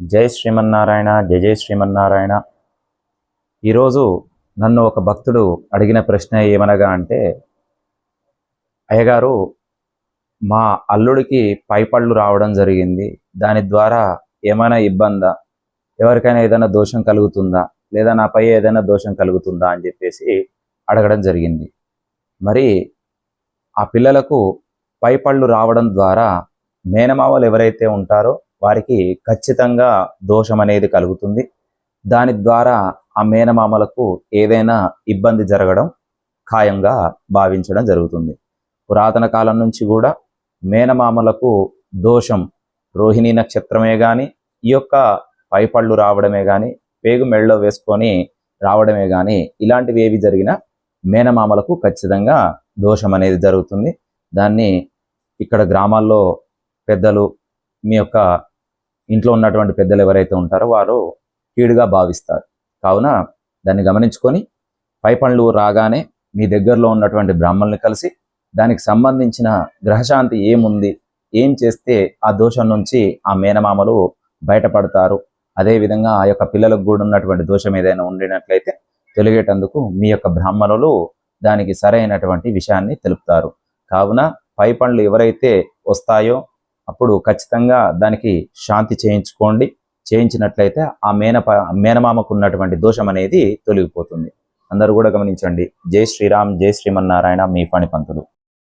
జై శ్రీమన్నారాయణ జయ జయ శ్రీమన్నారాయణ. ఈరోజు నన్ను ఒక భక్తుడు అడిగిన ప్రశ్న ఏమనగా అంటే అయ్యగారు మా అల్లుడికి పైపళ్ళు రావడం జరిగింది. దాని ద్వారా ఏమైనా ఇబ్బందా? ఎవరికైనా ఏదైనా దోషం కలుగుతుందా? లేదా నాపై ఏదైనా దోషం కలుగుతుందా అని చెప్పేసి అడగడం జరిగింది. మరి ఆ పిల్లలకు పైపళ్ళు రావడం ద్వారా మేనమావలు ఎవరైతే ఉంటారో వారికి ఖచ్చితంగా దోషం అనేది కలుగుతుంది. దాని ద్వారా ఆ మేనమామలకు ఏదైనా ఇబ్బంది జరగడం ఖాయంగా భావించడం జరుగుతుంది. పురాతన కాలం నుంచి కూడా మేనమామలకు దోషం రోహిణీ నక్షత్రమే కానీ ఈ యొక్క పైపళ్ళు రావడమే కానీ పేగు మెళ్ళలో వేసుకొని రావడమే కానీ ఇలాంటివి ఏవి జరిగినా మేనమామలకు ఖచ్చితంగా దోషం అనేది జరుగుతుంది. దాన్ని ఇక్కడ గ్రామాల్లో పెద్దలు మీ యొక్క ఇంట్లో ఉన్నటువంటి పెద్దలు ఎవరైతే ఉంటారో వారు కీడుగా భావిస్తారు. కావున దాన్ని గమనించుకొని పై పనులు రాగానే మీ దగ్గరలో ఉన్నటువంటి బ్రాహ్మణుని కలిసి దానికి సంబంధించిన గ్రహశాంతి ఏముంది ఏం చేస్తే ఆ దోషం నుంచి ఆ మేనమామలు బయటపడతారు అదేవిధంగా ఆ యొక్క పిల్లలకు కూడా ఉన్నటువంటి దోషం ఏదైనా ఉండినట్లయితే తొలగేటందుకు మీ యొక్క బ్రాహ్మణులు దానికి సరైనటువంటి విషయాన్ని తెలుపుతారు. కావున పై పనులు ఎవరైతే వస్తాయో అప్పుడు ఖచ్చితంగా దానికి శాంతి చేయించుకోండి. చేయించినట్లయితే ఆ మేన మేనమామకు ఉన్నటువంటి దోషం అనేది తొలగిపోతుంది. అందరూ కూడా గమనించండి. జై శ్రీరామ్ జై శ్రీమన్నారాయణ మీ పని పంతులు